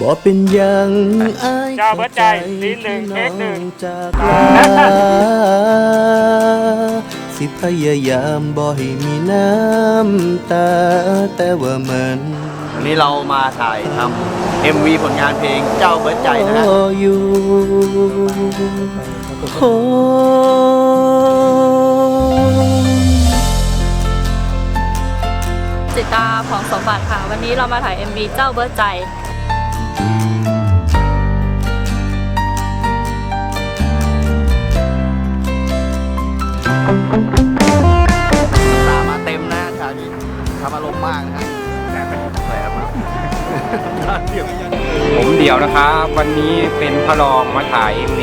บ่เป็นหยังอายเจ้าเบิดใจซีนหนึ่งเทคหนึ่งจากลาสิพยายามบ่ให้มีน้ำตา แต่ว่ามัน วันนี้เรามาถ่ายทำ MV ผลงานเพลงเจ้าเบิร์ดใจนะฮะรออยู่โอ้จิตราของสมบัติค่ะ วันนี้เรามาถ่าย MV เจ้าเบิร์ดใจ ตามมาเต็มนะฉากนี้ทำอารมณ์มากนะฮะแสบมากเดี๋ยวผมเดี่ยวนะครับวันนี้เป็นพระรองมาถ่าย MV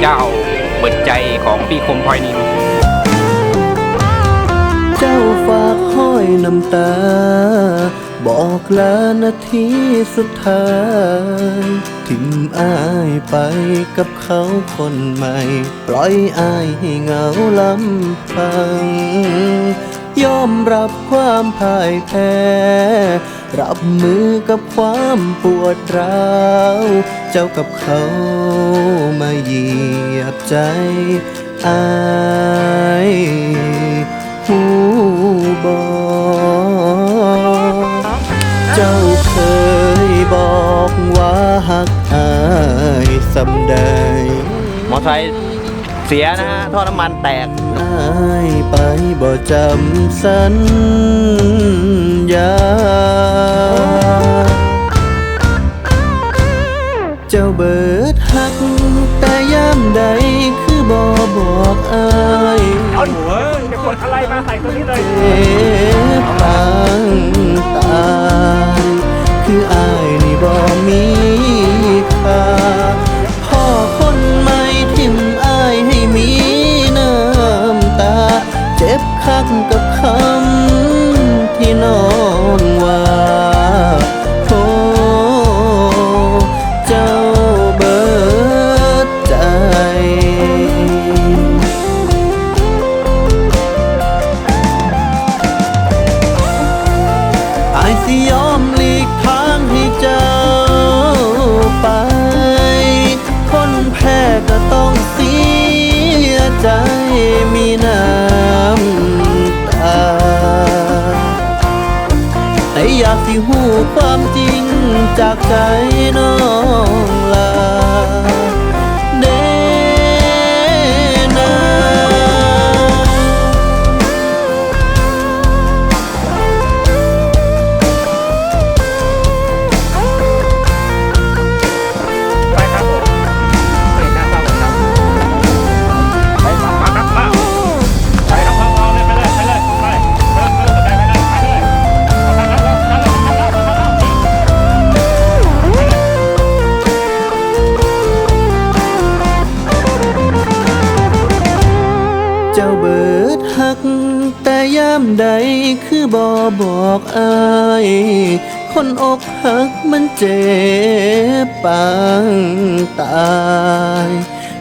เจ้าเปิดใจของพี่คมพลอยนินเจ้าฝากห้อยน้ำตา บอกลานาทีสุดท้าย ทิ้มอายไปกับเขาคนใหม่ ปล่อยอายให้เหงาลำพัง ยอมรับความพ่ายแพ้ รับมือกับความปวดร้าว เจ้ากับเขามาเหยียบใจอายหูบอายสำใดมอไซค์เสียนะฮะท่อน้ำมันแตกอายไปบ่จำสัญญา เจ้าเบิดหัก แต่ยามใดคือบ่บอกอายเอาหนูเอ้ยจะกดอะไรมาใส่ตัวนี้เลย เจ็บปาง ใจน้องลา เจ้าเบิดหัก แต่ยามใดคือบ่บอกอายคนอกหักมันเจ็บปางตาย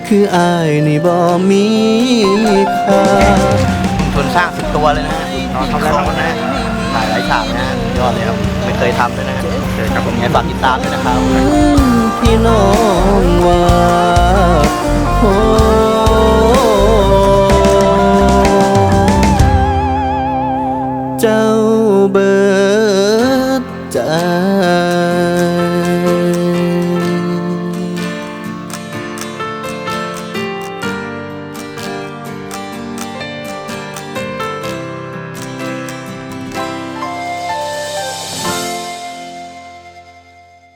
คืออายนี่บ่มีค่าทุนสร้างสิบตัวเลยนะฮะทำอะไรบ้างนะถ่ายหลายฉากนะฮะยอดเลยครับไม่เคยทำเลยนะฮะเคยครับผมงั้นฝากติดตามด้วยนะครับที่น้องว่า เจ้าเบิด